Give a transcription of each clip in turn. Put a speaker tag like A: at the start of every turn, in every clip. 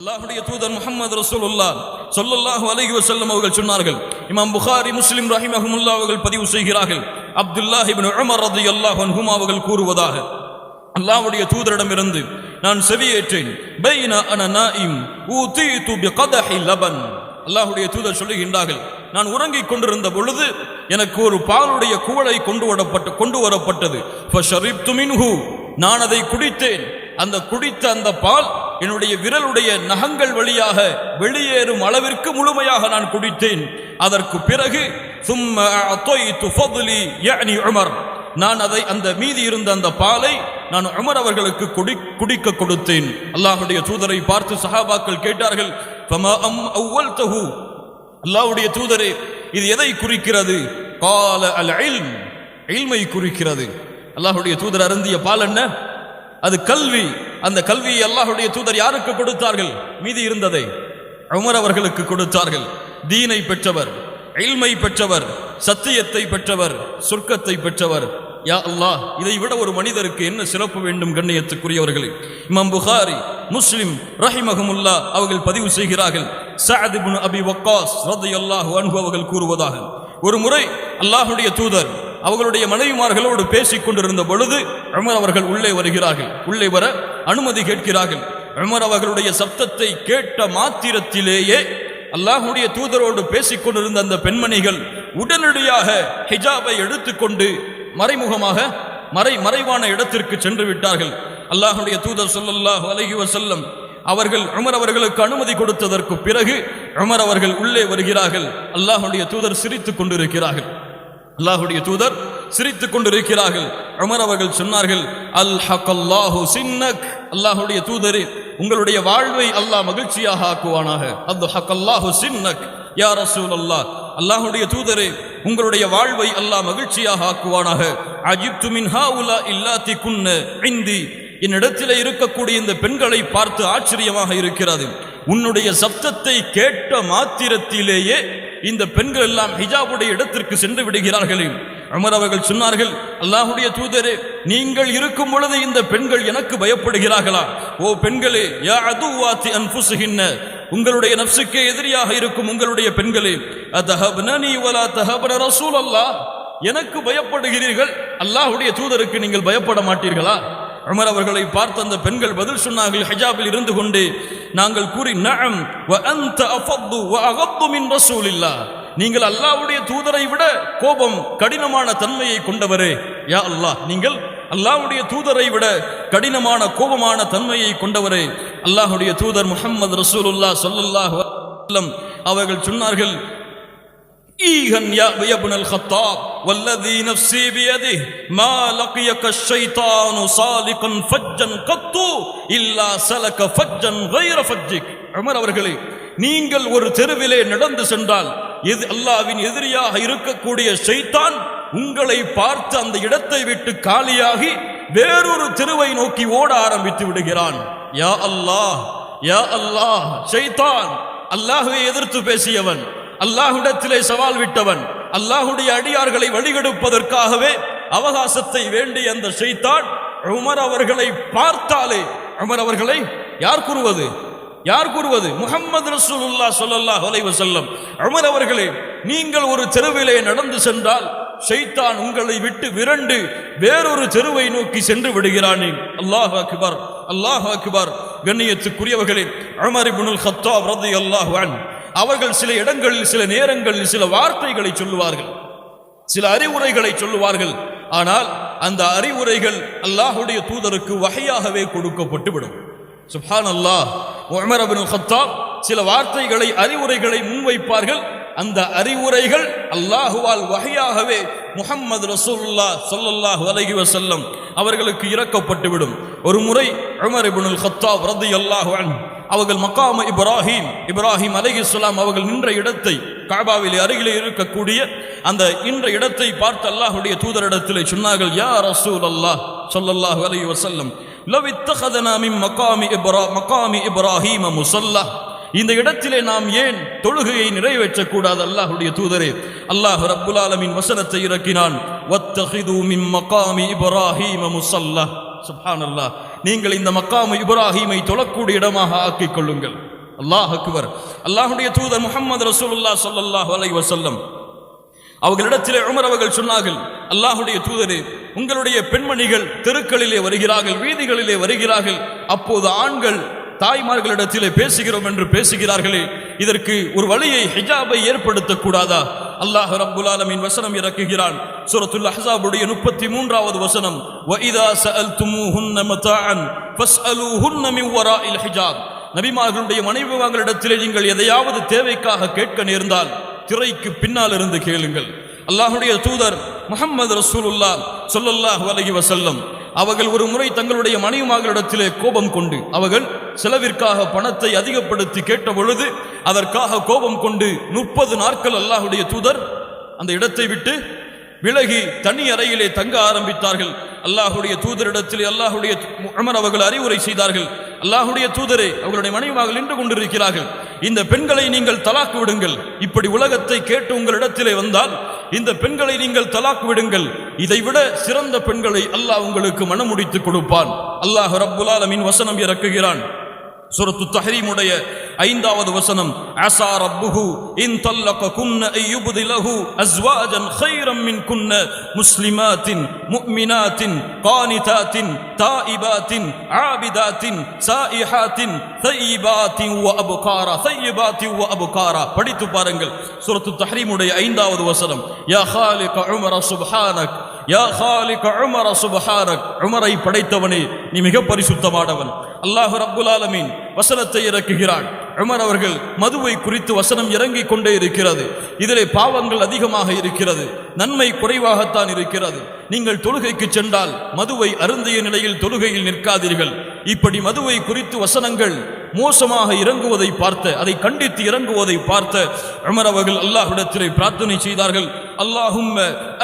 A: அல்லாஹுடைய தூதர் முகமது ரசூலுல்லா சொல்லல்லாஹு அலைஹி வசல்லம் அவர்கள் சொன்னார்கள். இமாம் புகாரி முஸ்லிம் ரஹிமஹுமுல்லா அவர்கள் பதிவு செய்கிறார்கள். அப்துல்லாஹ் இபின் உமர் ரலியல்லாஹு அன்ஹுமா அவர்கள் கூறுவதாக. அல்லாஹுடைய தூதரிடமிருந்து நான் செவியேற்றேன். பைனா அன நாயிம் ஊதீது பிகதஹி லபன். அல்லாஹுடைய தூதர் சொல்லுகின்றார்கள் நான் உறங்கிக் கொண்டிருந்த பொழுது எனக்கு ஒரு பாலுடைய குவளை கொண்டு வரப்பட்டு கொண்டு வரப்பட்டது. நான் அதை குடித்தேன். அந்த குடித்த அந்த பால் என்னுடைய விரலுடைய நகங்கள் வழியாக வெளியேறும் அளவிற்கு முழுமையாக நான் குடித்தேன். அதற்கு பிறகு உமர். நான் அதை அந்த மீதி இருந்த அந்த பாலை நான் உமர் அவர்களுக்கு குடி குடிக்க கொடுத்தேன். அல்லாஹுடைய தூதரை பார்த்து சஹாபாக்கள் கேட்டார்கள் அல்லாஹுடைய அம் தூதரே இது எதை குறிக்கிறது? கால அல் குறிக்கிறது. அல்லாஹுடைய தூதர் அருந்திய பால் என்ன? அது கல்வி. அந்த கல்வியை அல்லாஹுடைய தூதர் யாருக்கு கொடுத்தார்கள்? மீதி இருந்ததை உமர் அவர்களுக்கு கொடுத்தார்கள். தீனை பெற்றவர் எல்மை பெற்றவர் சத்தியத்தை பெற்றவர் சொர்க்கத்தை பெற்றவர். யா அல்லாஹ் இதை விட ஒரு மனிதருக்கு என்ன சிறப்பு வேண்டும் கண்ணியத்துக்குரியவர்களே? இமாம் புகாரி முஸ்லிம் ரஹிமஹமுல்லா அவர்கள் பதிவு செய்கிறார்கள். சஅத் அபி வக்காஸ் ரலியல்லாஹு அன்பு அவர்கள் கூறுவதாக. ஒரு முறை அல்லாஹுடைய தூதர் அவர்களுடைய மனைவிமார்களோடு பேசிக் கொண்டிருந்த பொழுது உமர் அவர்கள் உள்ளே வருகிறார்கள். உள்ளே வர அனுமதி கேட்கிறார்கள். உமர் அவர்களுடைய சப்தத்தை கேட்ட மாத்திரத்திலேயே அல்லாஹுடைய தூதரோடு பேசிக் கொண்டிருந்த அந்த பெண்மணிகள் உடனடியாக ஹிஜாபை எடுத்துக்கொண்டு மறைமுகமாக மறை மறைவான இடத்திற்கு சென்று விட்டார்கள். அல்லாஹுடைய தூதர் சொல்லல்லாஹ் அலஹி வசல்லம் அவர்கள் உமர் அவர்களுக்கு அனுமதி கொடுத்ததற்கு பிறகு உமர் அவர்கள் உள்ளே வருகிறார்கள். அல்லாஹுடைய தூதர் சிரித்துக் கொண்டிருக்கிறார்கள். அல்லாஹுடைய தூதர் சிரித்துக் கொண்டிருக்கிறார்கள். உமர் அவர்கள் சொன்னார்கள் அல் ஹக்கல்லாஹு சின்னக். அல்லாஹுடைய தூதரே உங்களுடைய வாழ்வை அல்லாஹ் மகிழ்ச்சியாக ஆக்குவானாக. அல் ஹக்கல்லாஹு சின்னக். யா ரசூல் அல்லாஹ் அல்லாஹுடைய தூதரே உங்களுடைய வாழ்வை அல்லாஹ் மகிழ்ச்சியாக ஆக்குவானாக. அஜிப்து மின்ஹா உலா இல்லாத்தி குன்ன இந்தி. என்னிடத்தில் இருக்கக்கூடிய இந்த பெண்களை பார்த்து ஆச்சரியமாக இருக்கிறது உன்னுடைய சப்தத்தை கேட்ட மாத்திரத்திலேயே இந்த பெண்கள் எல்லாம் ஹிஜாபுடைய இடத்திற்கு சென்று விடுகிறார்களே. அமர் அவர்கள் சொன்னார்கள் அல்லாஹுடைய தூதரே நீங்கள் இருக்கும் பொழுது இந்த பெண்கள் எனக்கு பயப்படுகிறார்களா? ஓ பெண்களே யா அதுவாத்தி அன்புசுகின்ன உங்களுடைய நப்சுக்கே எதிரியாக இருக்கும் உங்களுடைய பெண்களே அதஹப்னனி வலா தஹபன ரசூல் அல்லாஹ் எனக்கு பயப்படுகிறீர்கள் அல்லாஹுடைய தூதருக்கு நீங்கள் பயப்பட மாட்டீர்களா? உமர் அவர்களை பார்த்து அந்த பெண்கள் பதில் சொன்னார்கள் ஹஜாபில் இருந்து கொண்டு நாங்கள் கூறி வ அஃபத்து வ நீங்கள் அல்லாவுடைய தூதரை விட கோபம் கடினமான தன்மையை கொண்டவரே. யா அல்லாஹ் நீங்கள் அல்லாஹ்வுடைய தூதரை விட கடினமான கோபமான தன்மையை கொண்டவரே. அல்லாஹுடைய தூதர் முஹம்மது ரசூலுல்லா ஸல்லல்லாஹு அவர்கள் சொன்னார்கள் ஈகன் யா யப்னல் ஹத்தாப் வல்லதி நஃப்ஸி பியதி மா லகியக ஷைத்தானு சாலிகன் ஃபஜ்ஜன் கத்து இல்லா சலக ஃபஜ்ஜன் கைர ஃபஜ்ஜிக். அமர் அவர்களே நீங்கள் ஒரு தெருவிலே நடந்து சென்றால் எது அல்லாவின் எதிரியாக இருக்கக்கூடிய ஷைத்தான் உங்களை பார்த்து அந்த இடத்தை விட்டு காலியாகி வேறொரு தெருவை நோக்கி ஓட ஆரம்பித்து விடுகிறான். யா அல்லாஹ் யா அல்லாஹ் ஷைத்தான் அல்லாஹுவை எதிர்த்து பேசியவன். அல்லாஹுடத்திலே சவால் விட்டவன் அல்லாஹுடைய அடியார்களை வழிகெடுப்பதற்காகவே அவகாசத்தை வேண்டி அந்த செய்தான் உமர் அவர்களை பார்த்தாலே உமர் அவர்களை யார் கூறுவது? யார் கூறுவது? முகமது ரசூலுல்லா சொல்லல்லாஹ் வலைவ வஸல்லம். உமர் அவர்களே நீங்கள் ஒரு தெருவிலே நடந்து சென்றால் ஷைத்தான் உங்களை விட்டு விரண்டு வேறொரு தெருவை நோக்கி சென்று விடுகிறானே. அல்லாஹ் அக்பர் அல்லாஹ் அக்பர். கண்ணியத்துக்குரியவர்களே உமர் இப்னுல் கத்தாப் அல்லாஹ் அன்ஹு. அவர்கள் சில இடங்களில் சில நேரங்களில் சில வார்த்தைகளை சொல்லுவார்கள். சில அறிவுரைகளை சொல்லுவார்கள். ஆனால் அந்த அறிவுரைகள் அல்லாஹுடைய தூதருக்கு வகையாகவே கொடுக்கப்பட்டு விடும் அல்லாஹ் உமர் அபின் ஹத்தாப் சில வார்த்தைகளை அறிவுரைகளை முன்வைப்பார்கள். அந்த அறிவுரைகள் அல்லாஹுவால் வகையாகவே முஹம்மது ரசூல்லா சொல்லல்லாஹு அலஹி வசல்லம் அவர்களுக்கு இறக்கப்பட்டுவிடும். ஒரு முறை உமர் இப்னுல் கத்தாப் ரலியல்லாஹு அன்ஹு அவர்கள் மக்காம இப்ராஹிம் இப்ராஹிம் அலைஹிஸ்ஸலாம் அவர்கள் நின்ற இடத்தை காபாவிலே அருகிலே இருக்கக்கூடிய அந்த இன்ற இடத்தை பார்த்து அல்லாஹுடைய தூதரிடத்திலே சொன்னார்கள் யா ரசூல் அல்லாஹ் சொல்லல்லாஹ் அலி வசல்லம் லவ் இத்தகதனா இப்ரா மகாமி இப்ராஹீம இந்த இடத்திலே நாம் ஏன் தொழுகையை நிறைவேற்றக் கூடாது தூதரே? அல்லாஹ் ரப்புல் ஆலமின் வசனத்தை இறக்கினான் வத்தஹிது மின் மகாமி இப்ராஹீம முஸல்லா. சுப்ஹானல்லாஹ். நீங்கள் இந்த மக்காமு இப்ராஹீமை தொழக்கூடிய இடமாக ஆக்கிக் கொள்ளுங்கள். அல்லாஹ் அக்பர். அல்லாஹுடைய தூதர் முகமது ரசூலுல்லாஹ் ஸல்லல்லாஹு அலைஹி வசல்லம் அவர்களிடத்திலே உமர் அவர்கள் சொன்னார்கள் அல்லாஹுடைய தூதரே உங்களுடைய பெண்மணிகள் தெருக்களிலே வருகிறார்கள் வீதிகளிலே வருகிறார்கள். அப்போது ஆண்கள் தாய்மார்களிடத்திலே பேசுகிறோம் என்று பேசுகிறார்களே இதற்கு ஒரு வழியை ஹிஜாபை ஏற்படுத்தக் கூடாதா அல்லாஹ் ரப்புல் ஆலமீன் வசனம் இறக்குகிறான். சூரத்துல் அஹ்ஸாபுடைய முப்பத்தி மூன்றாவது வசனம் வஇதா சஅல்துமூஹுன்ன மதாஅன் ஃபஸ்அலூஹுன்ன மின் வராஇல் ஹிஜாப். நபிமார்களுடைய மனைவிமார்களிடத்திலே நீங்கள் எதையாவது தேவைக்காக கேட்க நேர்ந்தால் திரைக்கு பின்னால் இருந்து கேளுங்கள். அல்லாஹுடைய தூதர் முஹம்மது ரசூலுல்லாஹ் சொல்லல்லாஹ் வலகி வசல்லம் அவர்கள் ஒரு முறை தங்களுடைய மனைவிமார்களிடத்திலே கோபம் கொண்டு அவர்கள் செலவிற்காக பணத்தை அதிகப்படுத்தி கேட்ட பொழுது அதற்காக கோபம் கொண்டு முப்பது நாட்கள் அல்லாஹுடைய தூதர் அந்த இடத்தை விட்டு விலகி தனி அறையிலே தங்க ஆரம்பித்தார்கள். அல்லாஹுடைய தூதரிடத்தில் அல்லாஹுடைய அமர் அவர்கள் அறிவுரை செய்தார்கள். அல்லாஹுடைய தூதரே அவர்களுடைய மனைவியாக நின்று கொண்டிருக்கிறார்கள். இந்த பெண்களை நீங்கள் தலாக்கு விடுங்கள். இப்படி உலகத்தை கேட்டு உங்களிடத்திலே வந்தால் இந்த பெண்களை நீங்கள் தலாக்கு விடுங்கள். இதைவிட சிறந்த பெண்களை அல்லாஹ் உங்களுக்கு மனமுடித்து கொடுப்பான். அல்லாஹ் ரப்புல் ஆலமீன் வசனம் இறக்குகிறான். சுரத்து தஹரீமுடைய ஐந்தாவது வசனம் அஸா ரப்புஹு இன் தல்லக குன்ன ஐ யுப்திலஹு அஸ்வாஜன் கைரம் மின் குன்ன முஸ்லிமாத்தின் முஃமினாத்தின் கானிதாத்தின் தாயிபாத்தின் ஆபிதாத்தின் சாயிஹாத்தின் தையிபாத்தின் வ அபுகாரா தையிபாத்தின் வ அபுகாரா படித்து பாருங்கள் சூரத்து தஹரீமுடைய ஐந்தாவது வசனம் யா ஹாலிக உமர சுப்ஹானக் யா ஹாலிக் உமர சுப்ஹானக். உமரை படைத்தவனே நீ மிக பரிசுத்தமானவன். அல்லாஹு ரப்புல் ஆலமீன் வசனத்தை இறக்குகிறான். உமர் அவர்கள் மதுவை குறித்து வசனம் இறங்கிக் கொண்டே இருக்கிறது. இதிலே பாவங்கள் அதிகமாக இருக்கிறது. நன்மை குறைவாகத்தான் இருக்கிறது. நீங்கள் தொழுகைக்கு சென்றால் மதுவை அருந்திய நிலையில் தொழுகையில் நிற்காதீர்கள். இப்படி மதுவை குறித்து வசனங்கள் மோசமாக இறங்குவதை பார்த்த அதை கண்டித்து இறங்குவதை பார்த்த உமர் அவர்கள் அல்லாஹ்விடத்திலே பிரார்த்தனை செய்தார்கள். அல்லாஹும்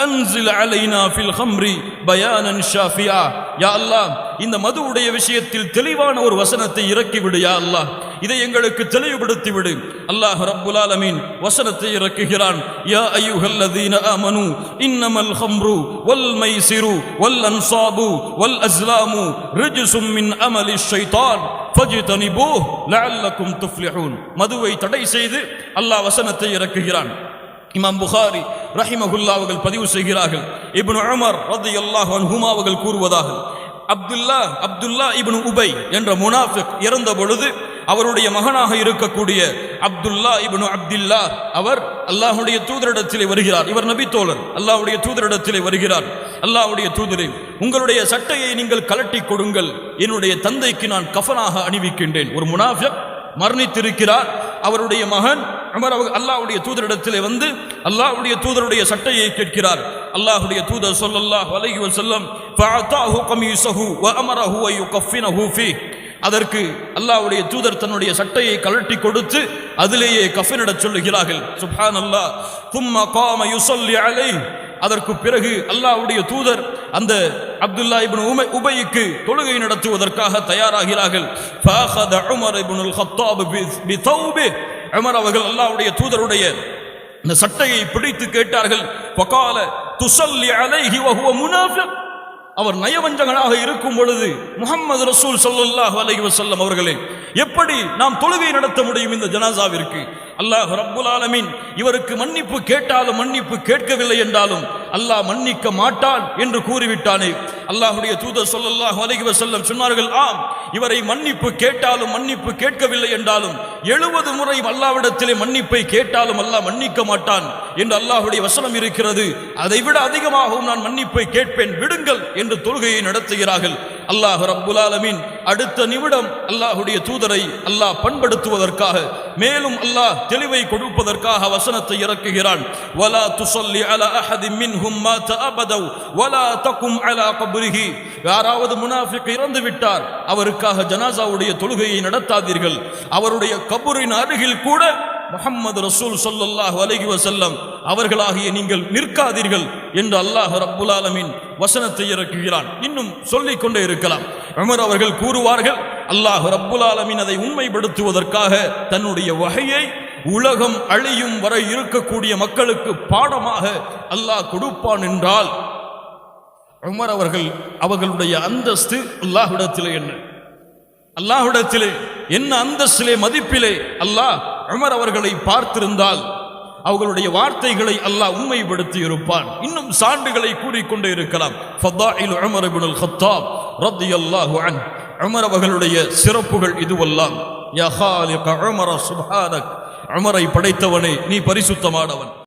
A: அன்சில் அலைனா ஃபில் ஹம்ரி பயானன் ஷாஃபியா. யா அல்லாஹ் இந்த மதுவுடைய விஷயத்தில் தெளிவான ஒரு வசனத்தை இறக்கிவிடு யா அல்லாஹ் இதை எங்களுக்கு தெளிவுபடுத்தி விடு அல்லாஹ் ரப்புல் ஆலமீன் வசனத்தை இறக்குகிறான். யா அய்யுஹல்லதீன ஆமனு இன்னமல் ஹம்ரு வல் மைசிரு வல் அன்சாபு வல் அஸ்லாமு ரிஜ்சும் மின் அமலி ஷைத்தான் ஃபஜ்தனிபூஹ் லஅல்லக்கும் துஃப்லிஹூன். மதுவை தடை செய்து அல்லாஹ் வசனத்தை இறக்குகிறான். இமாம் புகாரி ரஹிமகுல்லா அவர்கள் பதிவு செய்கிறார்கள். இப்னு உமர் அல்லாஹ் ஹுமா அவர்கள் கூறுவதாக அப்துல்லா அப்துல்லா இப்னு உபை என்ற முனாஃபிக் இறந்த பொழுது அவருடைய மகனாக இருக்கக்கூடிய அப்துல்லா இப்னு அப்துல்லா அவர் அல்லாஹுடைய தூதரிடத்திலே வருகிறார். இவர் நபி தோழர். அல்லாஹுடைய தூதரிடத்திலே வருகிறார். அல்லாஹுடைய தூதரே உங்களுடைய சட்டையை நீங்கள் கலட்டி கொடுங்கள். என்னுடைய தந்தைக்கு நான் கஃனாக அணிவிக்கின்றேன். ஒரு முனாஃபிக் மரணித்திருக்கிறார். அவருடைய மகன் அமர் அவர் அல்லாஹ்வுடைய தூதரிடத்திலே வந்து அல்லாஹுடைய தூதருடைய சட்டையை கேட்கிறார். அல்லாஹுடைய தூதர் சொல்லல்லாஹ் அலைஹி வசல்லம் ஃபஅதாஹு கமீஸஹு வ அமரஹு அன் யுகஃபினஹு ஃபீ. அதற்கு அல்லாஹ்வுடைய தூதர் தன்னுடைய சட்டையை கழட்டி கொடுத்து அதிலேயே கஃபினிடச் சொல்லுகிறார்கள். சுப்ஹானல்லாஹ். தும்ம காம யுஸல்லி அலைஹி அதற்கு பிறகு அல்லாவுடைய தூதர் அந்த அப்துல்லா இபின் உமை உபைக்கு தொழுகை நடத்துவதற்காக தயாராகிறார்கள். ஃபஅഖத உமர் அவர்கள் அல்லாவுடைய தூதருடைய இந்த சட்டையை பிடித்து கேட்டார்கள். ஃபகால துஸல்லி அலைஹி வஹுவ முனாஃபிக் அவர் நயவஞ்சகனாக இருக்கும் பொழுது முகமது ரசூல் ஸல்லல்லாஹு அலஹி வசல்லம் அவர்களே எப்படி நாம் தொழுகை நடத்த முடியும் இந்த ஜனாசாவிற்கு? அல்லாஹ் ரப்புல் ஆலமீன் இவருக்கு மன்னிப்பு கேட்டாலும் மன்னிப்பு கேட்கவில்லை என்றாலும் அல்லாஹ் மன்னிக்க மாட்டான் என்று கூறிவிட்டானே. அல்லாஹுடைய தூதர் சொல்லல்லாஹ் அலைஹி செல்லம் சொன்னார்கள் ஆம் இவரை மன்னிப்பு கேட்டாலும் மன்னிப்பு கேட்கவில்லை என்றாலும் எழுபது முறை அல்லாவிடத்திலே மன்னிப்பை கேட்டாலும் அல்லாஹ் மன்னிக்க மாட்டான் என்று அல்லாஹுடைய வசனம் இருக்கிறது. அதைவிட அதிகமாகவும் நான் மன்னிப்பை கேட்பேன் விடுங்கள் என்று தொழுகையை நடத்துகிறார்கள். அல்லாஹ் ரப்புல் ஆலமீன். அடுத்த நிமிடம் அல்லாஹ்வுடைய தூதரை அல்லாஹ் பண்படுத்துவதற்காக மேலும் அல்லாஹ் தெளிவை கொடுப்பதற்காக வசனத்தை இறக்குகிறான். வலா துசல்லி அலா அஹதின் மின்ஹும் மாத அபதவ் வலா தக்கும் அலா கப்ரிஹி. யாராவது முனாஃபிக் இறந்து விட்டார் அவருக்காக ஜனாசாவுடைய தொழுகையை நடத்தாதீர்கள். அவருடைய கபூரின் அருகில் கூட முகம்மது ரசூல் சொல்லல்லாஹ் அலைஹி வசல்லம் அவர்களாகிய நீங்கள் நிற்காதீர்கள் என்று அல்லாஹ் ரப்புல் ஆலமீன் வசனத்தை இறக்குகிறான். இன்னும் சொல்லிக் கொண்டே இருக்கலாம். உமர் அவர்கள் கூறுவார்கள் அல்லாஹ் ரப்புல் அதை உண்மைப்படுத்துவதற்காக தன்னுடைய வகையை உலகம் அழியும் வரை இருக்கக்கூடிய மக்களுக்கு பாடமாக அல்லாஹ் கொடுப்பான் என்றால் உமர் அவர்கள் அவர்களுடைய அந்தஸ்து அல்லாஹ்விடத்திலே என்ன? அல்லாஹ்விடத்திலே என்ன அந்தஸ்திலே மதிப்பிலே அல்லாஹ் உமர் அவர்களை பார்த்திருந்தால் அவர்களுடைய வார்த்தைகளை அல்லாஹ் உண்மைப்படுத்தி இருப்பான் இன்னும் சான்றுகளை கூறிக்கொண்டே இருக்கலாம். ஃபதாயில் உமர் இப்னுல் கத்தாப் ரத்தியல்லாஹு அன். உமர் அவர்களுடைய சிறப்புகள் இதுவெல்லாம். யா உமரை படைத்தவனே நீ பரிசுத்தமானவன்.